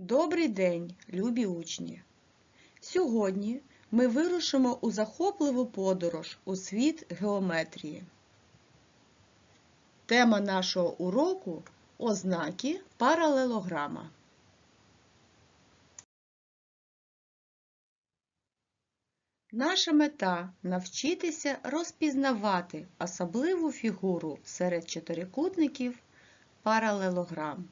Добрий день, любі учні! Сьогодні ми вирушимо у захопливу подорож у світ геометрії. Тема нашого уроку ознаки паралелограма. Наша мета навчитися розпізнавати особливу фігуру серед чотирикутників паралелограм.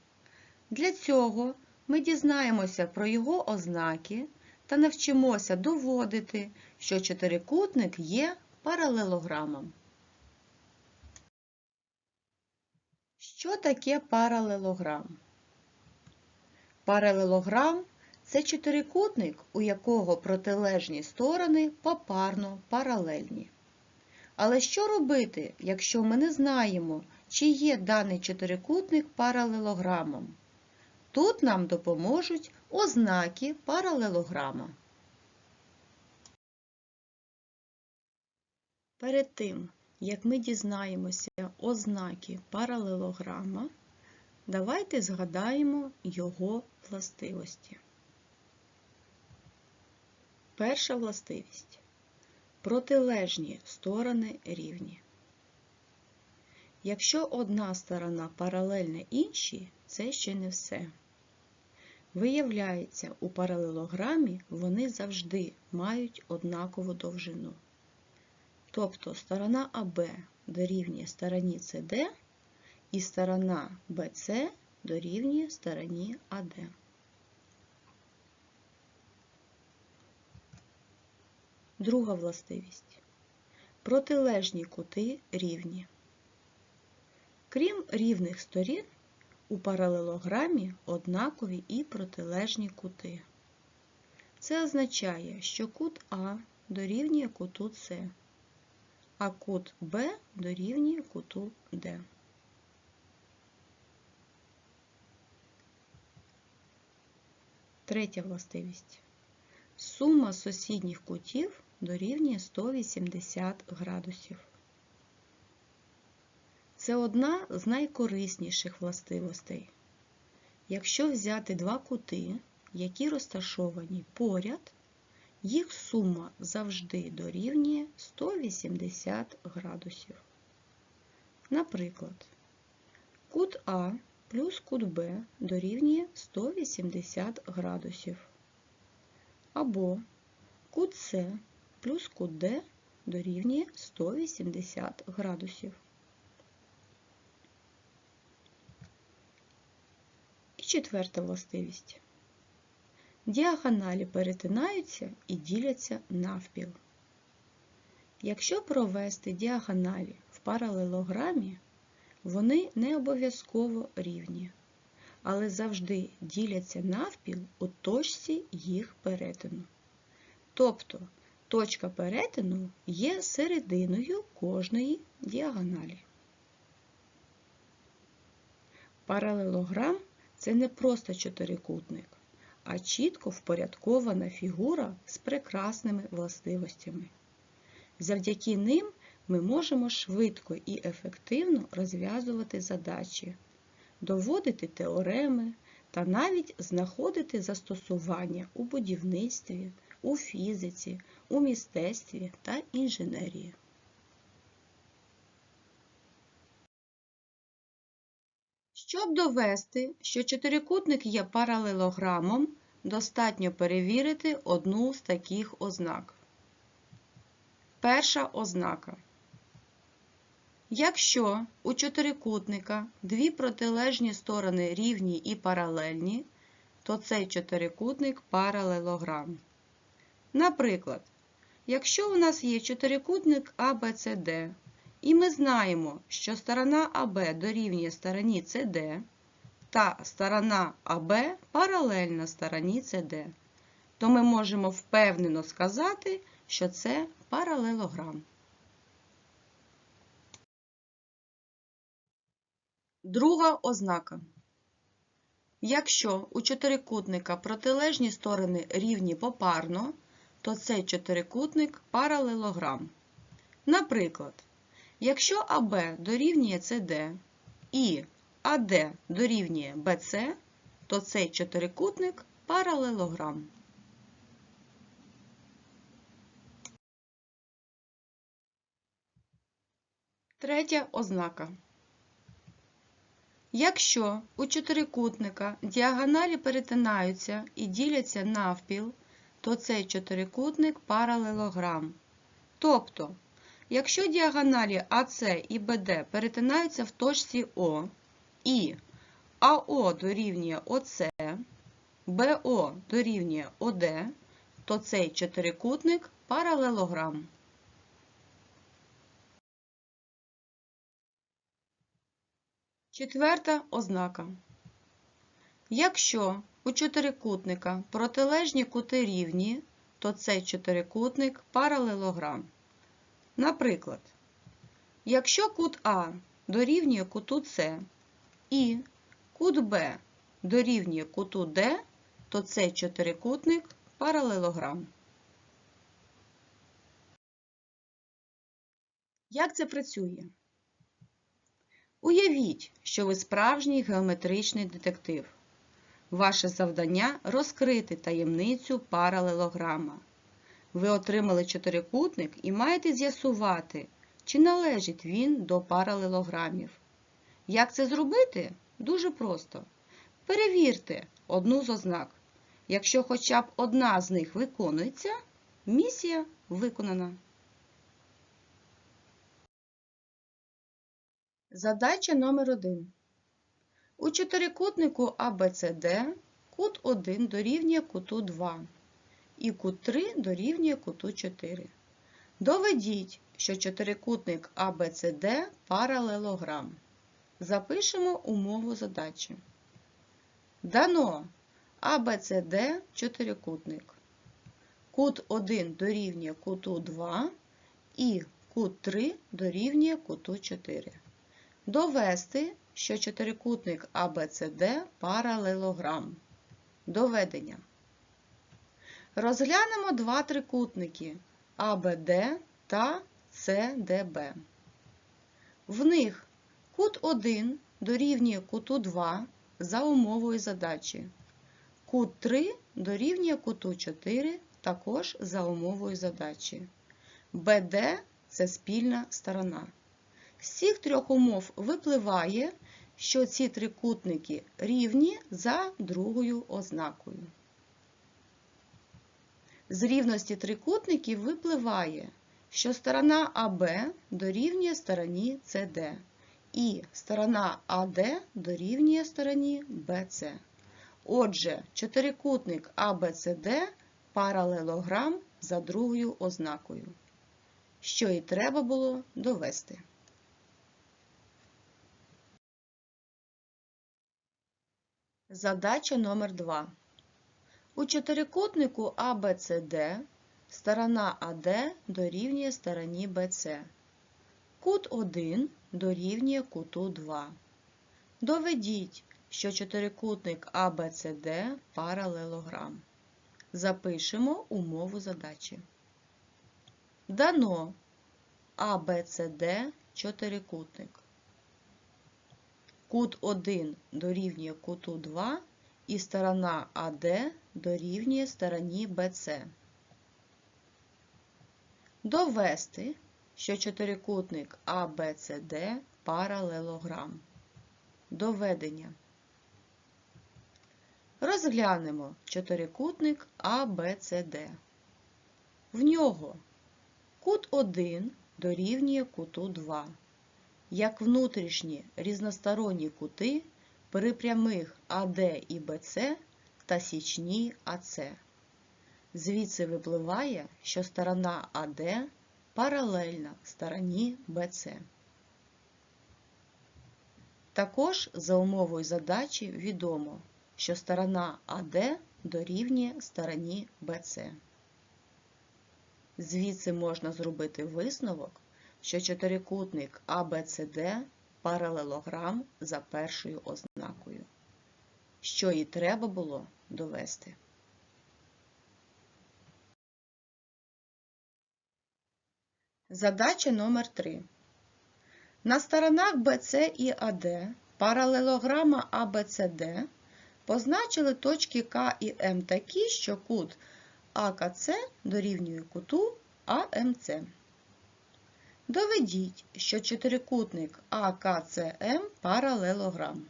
Для цього ми дізнаємося про його ознаки та навчимося доводити, що чотирикутник є паралелограмом. Що таке паралелограм? Паралелограм це чотирикутник, у якого протилежні сторони попарно паралельні. Але що робити, якщо ми не знаємо, чи є даний чотирикутник паралелограмом? Тут нам допоможуть ознаки паралелограма. Перед тим, як ми дізнаємося ознаки паралелограма, давайте згадаємо його властивості. Перша властивість. Протилежні сторони рівні. Якщо одна сторона паралельна іншій, це ще не все. Виявляється, у паралелограмі вони завжди мають однакову довжину. Тобто сторона АБ дорівнює стороні СД і сторона БЦ дорівнює стороні АД. Друга властивість. Протилежні кути рівні. Крім рівних сторін, у паралелограмі однакові і протилежні кути. Це означає, що кут А дорівнює куту С, а кут Б дорівнює куту Д. Третя властивість. Сума сусідніх кутів дорівнює 180 градусів. Це одна з найкорисніших властивостей. Якщо взяти два кути, які розташовані поряд, їх сума завжди дорівнює 180 градусів. Наприклад, кут А плюс кут Б дорівнює 180 градусів. Або кут С плюс кут Д дорівнює 180 градусів. Четверта властивість. Діагоналі перетинаються і діляться навпіл. Якщо провести діагоналі в паралелограмі, вони не обов'язково рівні, але завжди діляться навпіл у точці їх перетину. Тобто точка перетину є серединою кожної діагоналі. Паралелограм це не просто чотирикутник, а чітко впорядкована фігура з прекрасними властивостями. Завдяки ним ми можемо швидко і ефективно розв'язувати задачі, доводити теореми та навіть знаходити застосування у будівництві, у фізиці, у мистецтві та інженерії. Щоб довести, що чотирикутник є паралелограмом, достатньо перевірити одну з таких ознак. Перша ознака. Якщо у чотирикутника дві протилежні сторони рівні і паралельні, то цей чотирикутник паралелограм. Наприклад, якщо у нас є чотирикутник ABCD, і ми знаємо, що сторона АБ дорівнює стороні СД, та сторона АБ паралельна стороні СД, то ми можемо впевнено сказати, що це паралелограм. Друга ознака. Якщо у чотирикутника протилежні сторони рівні попарно, то цей чотирикутник паралелограм. Наприклад, якщо АБ дорівнює СД і АД дорівнює БЦ, то цей чотирикутник паралелограм. Третя ознака. Якщо у чотирикутника діагоналі перетинаються і діляться навпіл, то цей чотирикутник паралелограм. Тобто, якщо діагоналі АС і БД перетинаються в точці О і АО дорівнює ОС, БО дорівнює ОД, то цей чотирикутник паралелограм. Четверта ознака. Якщо у чотирикутника протилежні кути рівні, то цей чотирикутник паралелограм. Наприклад, якщо кут А дорівнює куту С і кут Б дорівнює куту Д, то цей чотирикутник паралелограм. Як це працює? Уявіть, що ви справжній геометричний детектив. Ваше завдання розкрити таємницю паралелограма. Ви отримали чотирикутник і маєте з'ясувати, чи належить він до паралелограмів. Як це зробити? Дуже просто. Перевірте одну з ознак. Якщо хоча б одна з них виконується, місія виконана. Задача номер 1. У чотирикутнику ABCD кут 1 дорівнює куту 2 і кут 3 дорівнює куту 4. Доведіть, що чотирикутник ABCD паралелограм. Запишемо умову задачі. Дано ABCD чотирикутник. Кут 1 дорівнює куту 2 і кут 3 дорівнює куту 4. Довести, що чотирикутник ABCD паралелограм. Доведення. Розглянемо два трикутники ABD та CDB. В них кут 1 дорівнює куту 2 за умовою задачі. Кут 3 дорівнює куту 4 також за умовою задачі. BD – це спільна сторона. З цих трьох умов випливає, що ці трикутники рівні за другою ознакою. З рівності трикутників випливає, що сторона АБ дорівнює стороні СД і сторона АД дорівнює стороні БЦ. Отже, чотирикутник АБЦД паралелограм за другою ознакою, що і треба було довести. Задача номер 2. У чотирикутнику ABCD сторона АД дорівнює стороні BC. Кут 1 дорівнює куту 2. Доведіть, що чотирикутник ABCD паралелограм. Запишемо умову задачі. Дано ABCD чотирикутник. Кут 1 дорівнює куту 2 і сторона АД дорівнює стороні BC. Довести, що чотирикутник ABCD паралелограм. Доведення. Розглянемо чотирикутник ABCD. В нього кут 1 дорівнює куту 2 як внутрішні різносторонні кути при прямих АД і БЦ та січні АЦ. Звідси випливає, що сторона АД паралельна стороні БЦ. Також за умовою задачі відомо, що сторона АД дорівнює стороні БЦ. Звідси можна зробити висновок, що чотирикутник ABCD паралелограм за першою ознакою, що і треба було довести. Задача номер 3. На сторонах BC і AD паралелограма ABCD Позначили точки К і М такі, що кут АКЦ дорівнює куту АМЦ. Доведіть, що чотирикутник АКЦМ паралелограм.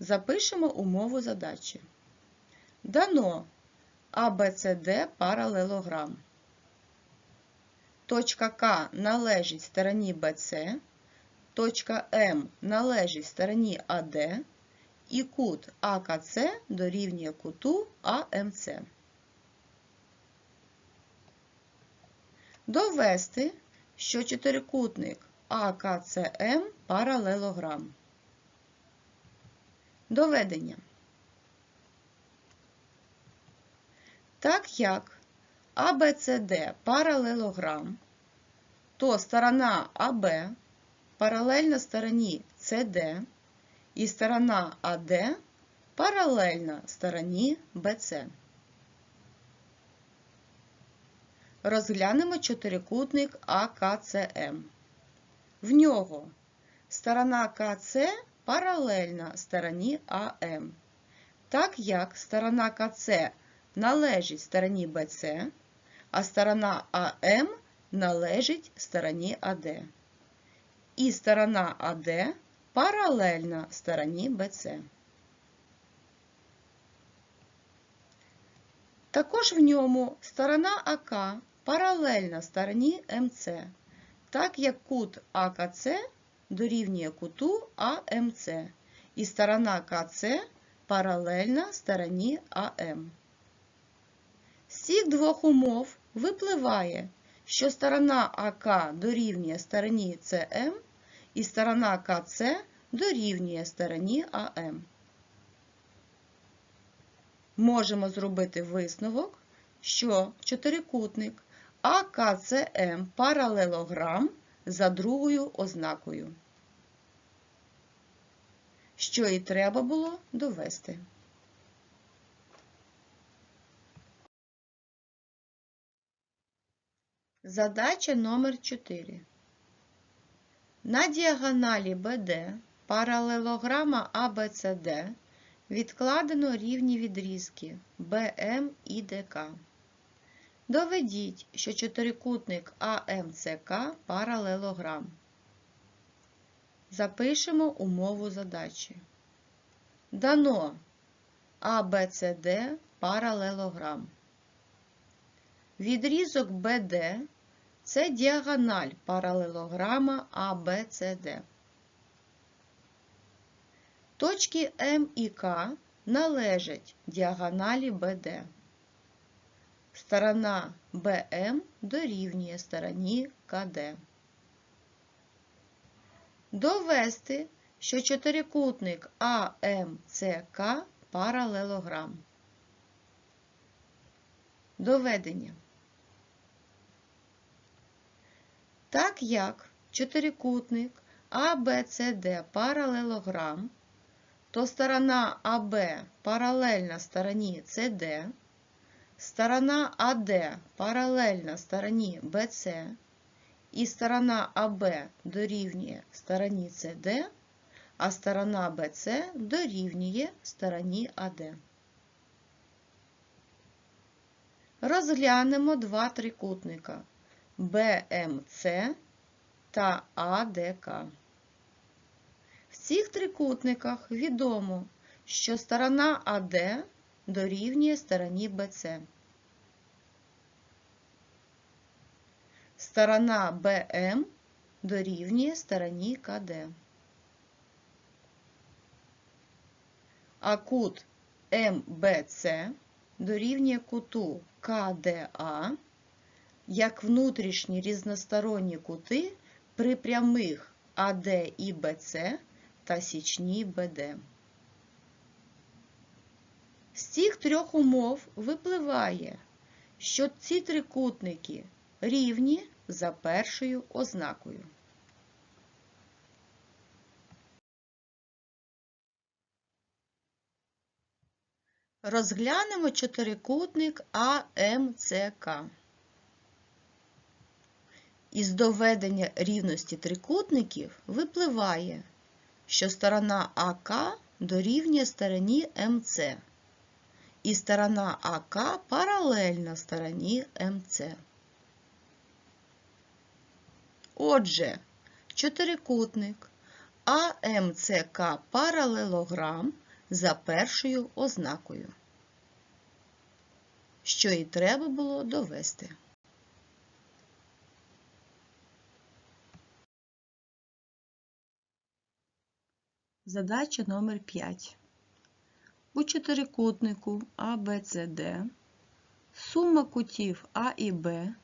Запишемо умову задачі. Дано ABCD паралелограм. Точка К належить стороні BC, точка М належить стороні АД і кут АКЦ дорівнює куту АМЦ. Довести, що чотирикутник АКЦМ паралелограм. Доведення. Так як ABCD паралелограм, то сторона АБ паралельна стороні CD і сторона АД паралельна стороні BC. Розглянемо чотирикутник АКЦМ. В нього сторона КЦ паралельна стороні АМ, так як сторона КЦ належить стороні БЦ, а сторона АМ належить стороні АД. І сторона АД паралельна стороні БЦ. Також в ньому сторона АК паралельна стороні МЦ, так як кут АКЦ дорівнює куту АМЦ і сторона КЦ паралельна стороні АМ. З цих двох умов випливає, що сторона АК дорівнює стороні СМ і сторона КЦ дорівнює стороні АМ. Можемо зробити висновок, що чотирикутник АКЦМ паралелограм за другою ознакою, що і треба було довести. Задача номер 4. На діагоналі BD паралелограма ABCD відкладено рівні відрізки BM і DK. Доведіть, що чотирикутник АМЦК паралелограм. Запишемо умову задачі. Дано ABCD паралелограм. Відрізок BD – це діагональ паралелограма ABCD. Точки М і К належать діагоналі BD. Сторона БМ дорівнює стороні КД. Довести, що чотирикутник АМЦК паралелограм. Доведення. Так як чотирикутник ABCD паралелограм, то сторона АБ паралельна стороні CD, сторона АД паралельна стороні BC і сторона АБ дорівнює стороні CD, а сторона BC дорівнює стороні АД. Розглянемо два трикутника БМЦ та АДК. В цих трикутниках відомо, що сторона АД дорівнює стороні БЦ. Сторона БМ дорівнює стороні КД. А кут МБЦ дорівнює куту КДА як внутрішні різносторонні кути при прямих АД і БЦ та січні БД. З цих трьох умов випливає, що ці трикутники рівні за першою ознакою. Розглянемо чотирикутник АМЦК. Із доведення рівності трикутників випливає, що сторона АК дорівнює стороні МЦ. І сторона АК паралельна стороні МЦ. Отже, чотирикутник АМЦК паралелограм за першою ознакою, що і треба було довести. Задача номер 5. У чотирикутнику ABCD сума кутів А і Б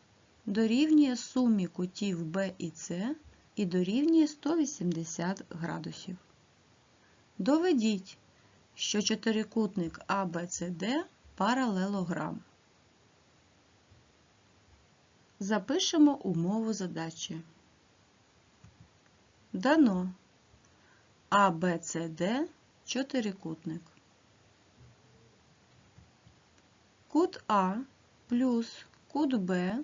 дорівнює сумі кутів Б і С і дорівнює 180 градусів. Доведіть, що чотирикутник ABCD паралелограм. Запишемо умову задачі. Дано ABCD чотирикутник. Кут А плюс кут Б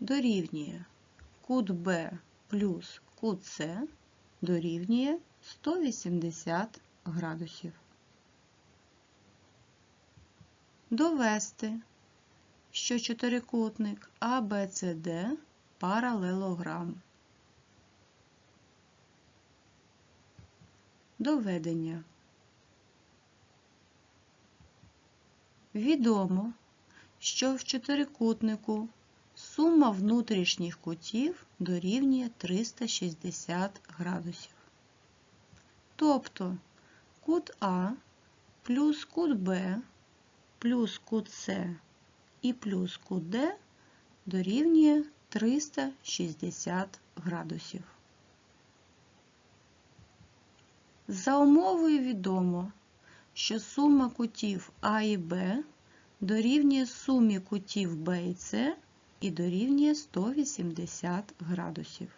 дорівнює кут Б плюс кут С дорівнює 180 градусів. Довести, що чотирикутник ABCD паралелограм. Доведення. Відомо, що в чотирикутнику сума внутрішніх кутів дорівнює 360 градусів. Тобто кут А плюс кут Б плюс кут С і плюс кут Д дорівнює 360 градусів. За умовою відомо, що сума кутів А і Б дорівнює сумі кутів Б і С і дорівнює 180 градусів.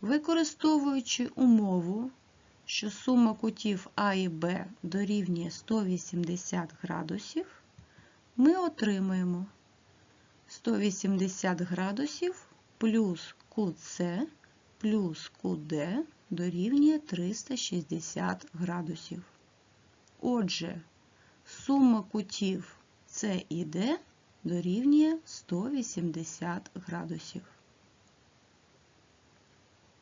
Використовуючи умову, що сума кутів А і Б дорівнює 180 градусів, ми отримаємо 180 градусів плюс кут С плюс кут дорівнює 360 градусів. Отже, сума кутів С і Д дорівнює 180 градусів.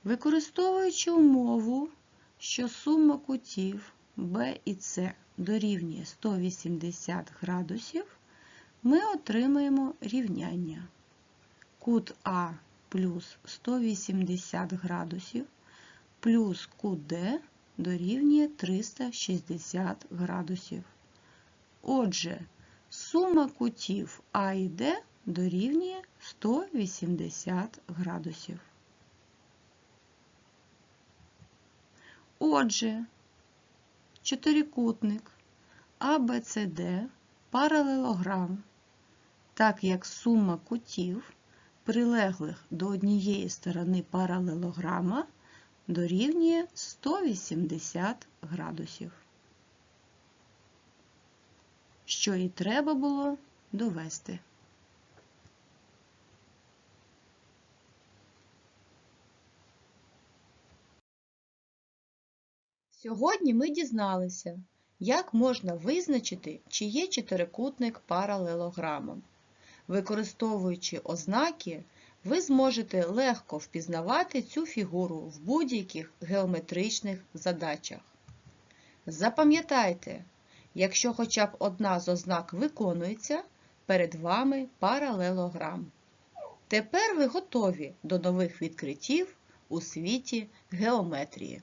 Використовуючи умову, що сума кутів Б і С дорівнює 180 градусів, ми отримаємо рівняння. Кут А плюс 180 градусів плюс Д дорівнює 360 градусів. Отже, сума кутів А і Д дорівнює 180 градусів. Отже, чотирикутник ABCD паралелограм, так як сума кутів, прилеглих до однієї сторони паралелограма, дорівнює 180 градусів. Що і треба було довести. Сьогодні ми дізналися, як можна визначити, чи є чотирикутник паралелограмом. Використовуючи ознаки, ви зможете легко впізнавати цю фігуру в будь-яких геометричних задачах. Запам'ятайте, якщо хоча б одна з ознак виконується, перед вами паралелограм. Тепер ви готові до нових відкриттів у світі геометрії.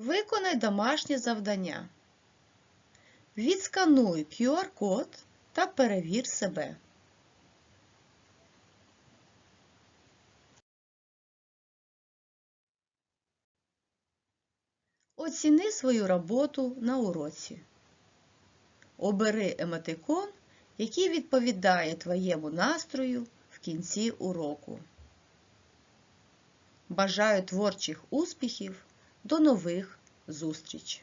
Виконай домашнє завдання. Відскануй QR-код та перевір себе. Оціни свою роботу на уроці. Обери емотикон, який відповідає твоєму настрою в кінці уроку. Бажаю творчих успіхів! До нових зустріч!